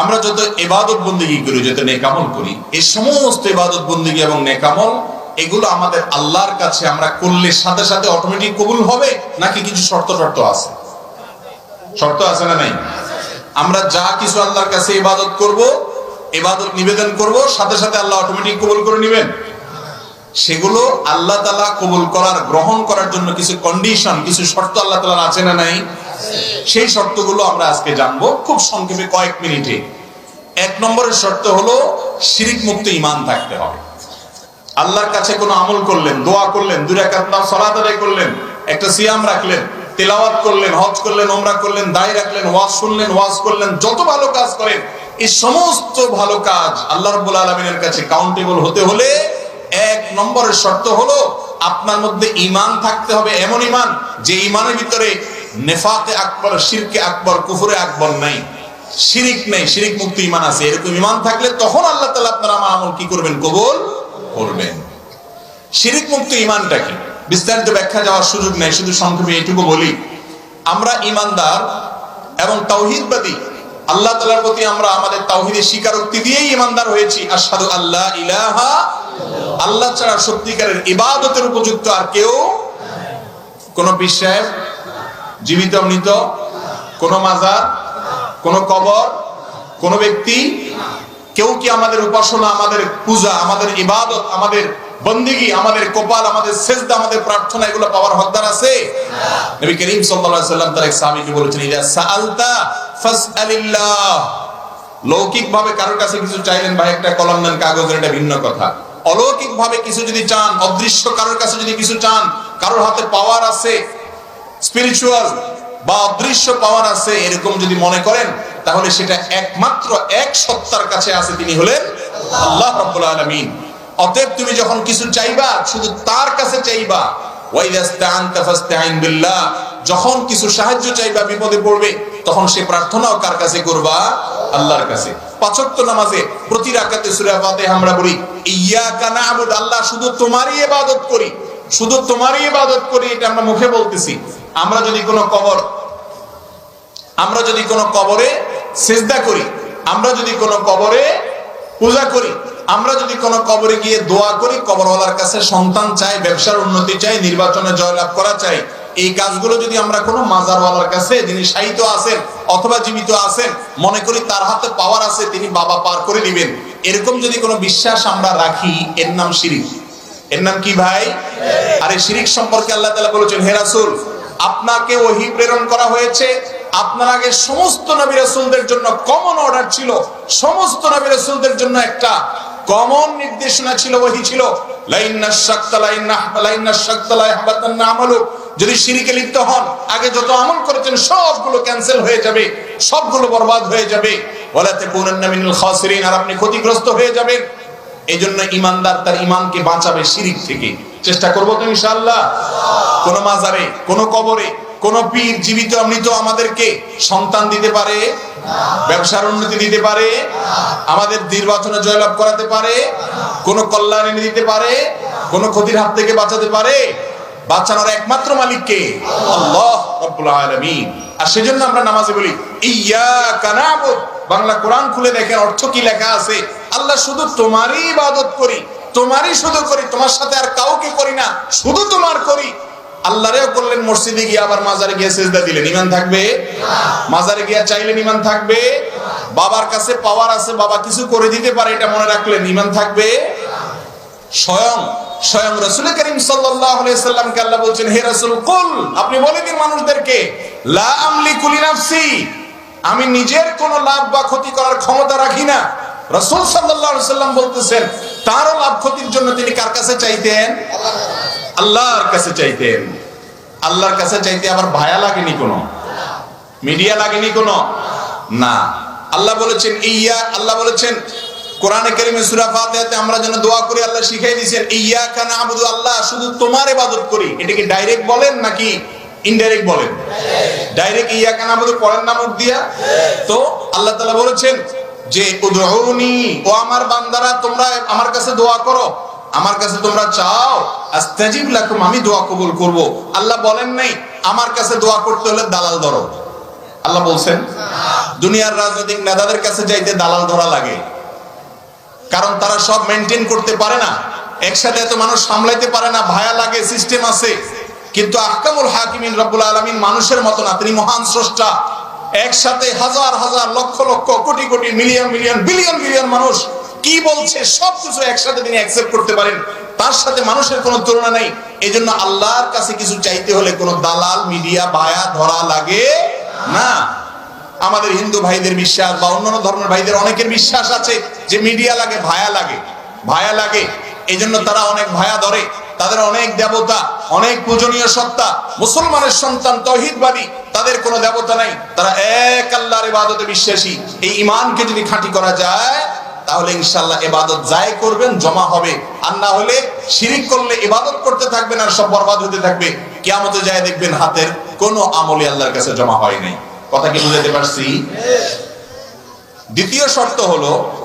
আমরা যত এবাদত বন্দিগি করি, যত নেকামল করি, এই সমস্ত ইবাদত বন্দিগি এবং নেকামল, এগুলো আমাদের আল্লাহর কাছে আমরা করলে সাথে সাথে অটোমেটিক কবুল হবে, নাকি কিছু শর্ত শর্ত আছে? শর্ত আছে না নাই? আমরা যা কিছু আল্লাহর কাছে ইবাদত করব, ইবাদত নিবেদন করব, সাথে সাথে আল্লাহ অটোমেটিক কবুল করে নেবেন। সেগুলো আল্লাহ তালা কবুল করার, গ্রহণ করার জন্য কিছু কন্ডিশন কিছু শর্ত আল্লাহ তালার আছে না নাই? সেই শর্তগুলো আমরা আজকে জানব। খুব সংক্ষেপে কয়েক মিনিটে। এক নম্বরের শর্ত হলো শিরিক মুক্ত ইমান থাকতে হবে। আল্লাহর কাছে কোনো আমল করলেন, দোয়া করলেন, দুই করলেন, একটা সিয়াম রাখলেন, তেলাওয়াত করলেন, হজ করলেন ওমরা করলেন দায় রাখলেন, ওয়াজ শুনলেন, ওয়াজ করলেন, যত ভালো কাজ করেন, এই সমস্ত ভালো কাজ আল্লাহ রাব্বুল আলামিনের কাছে কাউন্টেবল হতে হলে এক নম্বরের শর্ত হলো, আপনার মধ্যে ইমান থাকতে হবে এমন ইমান যে ইমানের ভিতরে নেফাতে আকবর, শিরকে আকবর, কুফরে আকবর নাই। শিরিক নেই, শিরিক মুক্ত ঈমান আছে। এরকম ইমান থাকলে তখন আল্লাহ তালা আপনার আমার আমল কি করবেন? কবুল করবেন। শিরিক মুক্ত ঈমানটা কি? বিস্তারিত ব্যাখ্যা যাওয়ার সুযোগ নেই, শুধু সংক্ষেপে এটুকু বলি। আমরা ঈমানদার এবং তাওহিদবাদী। আল্লাহ তাআলার প্রতি আমরা আমাদের তাওহিদের স্বীকারোক্তি দিয়েই ইমানদার হয়েছি। আশহাদু আল্লাহ ইলাহা আল্লাহ ছাড়া সত্যিকারের ইবাদতের উপযুক্ত আর কেউ কোন বিশ্বাস জীবিত, মৃত, কোন মাজার, কোন কবর, কোন ব্যক্তি, কেউ কি আমাদের উপাসনা, আমাদের পূজা, আমাদের ইবাদত, আমাদের বন্দিগি, আমাদের কপাল, আমাদের সেজদা, আমাদের প্রার্থনা, এগুলো পাওয়ার হকদার আছে? নবী করিম সাল্লাল্লাহু আলাইহি সাল্লাম তার এক বলেছেন সাআলতা ফাসআলিল্লাহ। লৌকিক ভাবে কারোর কাছে কিছু চাইলেন, ভাই, একটা কলম দেন কাগজের, এটা ভিন্ন কথা। অলৌকিক ভাবে কিছু যদি চান, অদৃশ্য কারোর কাছে যদি কিছু চান, কারোর হাতে পাওয়ার আছে স্পিরিচুয়াল বা অদৃশ্য পাওয়ার আছে, এরকম যদি মনে করেন, তাহলে সেটা একমাত্র এক সত্তার কাছে আছে, তিনি হলেন আল্লাহ রাব্বুল আলামিন। অতএব তুমি যখন কিছু চাইবা, শুধু তার কাছে চাইবা। যখন কিছু সাহায্য চাইবা, বিপদে পড়বে, তখন সে প্রার্থনাও কার কাছে করবা? আল্লাহর কাছে। নামাজে, প্রতি রাকাতে সূরা ফাতিহা আমরা বলি ইয়াকা না'বুদ, আল্লাহ শুধু তোমারই ইবাদত করি। শুধু তোমারই ইবাদত করি, এটা আমরা মুখে বলতেছি। আমরা যদি কোনো কবর, আমরা যদি কোনো কবরে সেজদা করি, আমরা যদি কোনো কবরে পূজা করি, আমরা যদি কোনো কবরে গিয়ে দোয়া করি, কবরওয়ালার কাছে সন্তান চাই, ব্যবসার উন্নতি চাই, নির্বাচনে জয়লাভ করা চাই, এই কাজগুলো যদি আমরা কোনো মাজারওয়ালার কাছে, যিনি সাহিত্য আছেন অথবা জীবিত আছেন, মনে করি তার হাতে পাওয়ার আছে, তিনি বাবা পার করে দিবেন এরকম যদি কোনো বিশ্বাস আমরা রাখি, এর নাম শিরিক। এর নাম কি ভাই? আর এই শিরিক সম্পর্কে আল্লাহ তালা বলেছেন, হে রাসূল আপনাকে ওহি প্রেরণ করা হয়েছে। আপনার আগে সমস্ত নবী রাসূলদের জন্য কমন অর্ডার ছিল। সমস্ত নবী রাসূলদের জন্য একটা কমন নির্দেশনা ছিল, ওহী ছিল। যদি শিরিকে লিপ্ত হন, আগে যত আমল করেছেন, সবগুলো ক্যান্সেল হয়ে যাবে, সবগুলো বরবাদ হয়ে যাবে। তাকুনান্না মিনাল খাসিরিন, আর আপনি ক্ষতিগ্রস্ত হয়ে যাবেন। এই জন্য ইমানদার তার ইমানকে বাঁচাবে শিরিক থেকে। চেষ্টা করব তো ইনশাআল্লাহ। কোন মাজারে, কোন কবরে, কোন পীর জীবিত মৃত আমাদেরকে সন্তান দিতে পারে, ব্যবসার উন্নতি দিতে পারে, আমাদের নির্বাচনে জয়লাভ করাতে পারে, কোন কল্যাণ এনে দিতে পারে, কোন ক্ষতির হাত থেকে বাঁচাতে পারে, বাঁচানোর একমাত্র মালিককে আল্লাহ আলামিন। আর সেজন্য আমরা নামাজে বলি ইয়াকা নাবুদ। বাংলা কোরআন খুলে দেখেন অর্থ কি লেখা আছে? আল্লাহ শুধু তোমারই ইবাদত করি। তোমারই শুধু করি, তোমার সাথে আর কাউকে করি না, শুধু তোমার করি। আল্লাহরেও করলেন মসজিদে গিয়ে আবার মাজারে গিয়ে সেজদা দিলেন। ইমান থাকবে? মাজারে গিয়ে চাইলেন ইমান থাকবে? বাবার কাছে পাওয়ার আছে, বাবা কিছু করে দিতে পারে, এটা মনে রাখলেন ইমান থাকবে? স্বয়ং স্বয়ং রাসূল করিম সাল্লাল্লাহু আলাইহি আল্লাহ বলছেন, হে রাসূল, কুল, আপনি বলে দিন মানুষদেরকে, লা আমলিকু লিনাফসি, আমি নিজের কোন লাভ বা ক্ষতি করার ক্ষমতা রাখি না। রাসূল সাল্লাল্লাহু সাল্লাম বলতেছেন তারও লাভ ক্ষতির জন্য তিনি কার কাছে চাইতেন? আল্লাহর কাছে চাইতেন। আল্লাহর কাছে চাইতে আবার ভায়া লাগেনি কোনো? মিডিয়া লাগেনি কোনো? না। আল্লাহ বলেছেন, ইয়া আল্লাহ বলেছেন, কোরআনে কারিমে সূরা ফাতিহাতে আমরা যেন দোয়া করি, আল্লাহ শিখাই দিয়েছেন, ইয়াকা নাবুদু আল্লাহ, শুধু তোমার ইবাদত করি। এটা কি ডাইরেক্ট বলেন নাকি ইনডাইরেক্ট বলেন? ডাইরেক্ট ইয়াকা নাবুদু পড়েন না মুখ দিয়া? তো আল্লাহ তাআলা বলেছেন যে উদউনি, ও আমার বান্দারা, তোমরা আমার কাছে দোয়া করো। আমার কাছে তোমরা চাও, আস্তাজিব লাকুম, আমি দোয়া কবুল করব। আল্লাহ বলেন নাই, আমার কাছে দোয়া করতে হলে দালাল ধরো। আল্লাহ বলছেন, দুনিয়ার রাজনৈতিক নেতাদের কাছে যাইতে দালাল ধরা লাগে। কারণ তারা সব মেনটেন করতে পারে না। একসাথে এত মানুষ সামলাইতে পারে না, ভায়া লাগে সিস্টেম আছে। কিন্তু আহকামুল হাকিমিন রব্বুল আলমিন মানুষের মতো না, তিনি মহান স্রষ্টা। একসাথে হাজার হাজার lakh lakh crore crore million million, billion billion মানুষ কি বলছে সব কিছু একসাথে তিনি অ্যাকসেপ্ট করতে পারেন। তার সাথে মানুষের কোনো তুলনা নেই। এই জন্য আল্লাহর কাছে কিছু চাইতে হলে কোনো দালাল, মিডিয়া ভায়া ধরা লাগে না। আমাদের হিন্দু ভাইদের বিশ্বাস বা অন্যান্য ধর্মের ভাইদের অনেকের বিশ্বাস আছে যে মিডিয়া লাগে, ভায়া লাগে ভায়া লাগে। এই জন্য তারা অনেক ভায়া ধরে, তাদের অনেক দেবতা অনেক পূজনীয় সত্তা মুসলমানের সন্তান তহিদবাদী তাদের কোনো দেবতা নাই। তারা এক আল্লাহর ইবাদতে বিশ্বাসী। এই ইমানকে যদি খাঁটি করা যায় তাহলে ইনশাল্লাহ এবাদত যাই করবেন জমা হবে। আর না হলে শিরিক করলে ইবাদত করতে থাকবেন আর সব বরবাদ হতে থাকবে। কিয়ামতে যায় দেখবেন হাতের কোনো আমলি আল্লাহর কাছে জমা হয় নাই। কথা কি বুঝাতে পারছি? দ্বিতীয় শর্ত হলো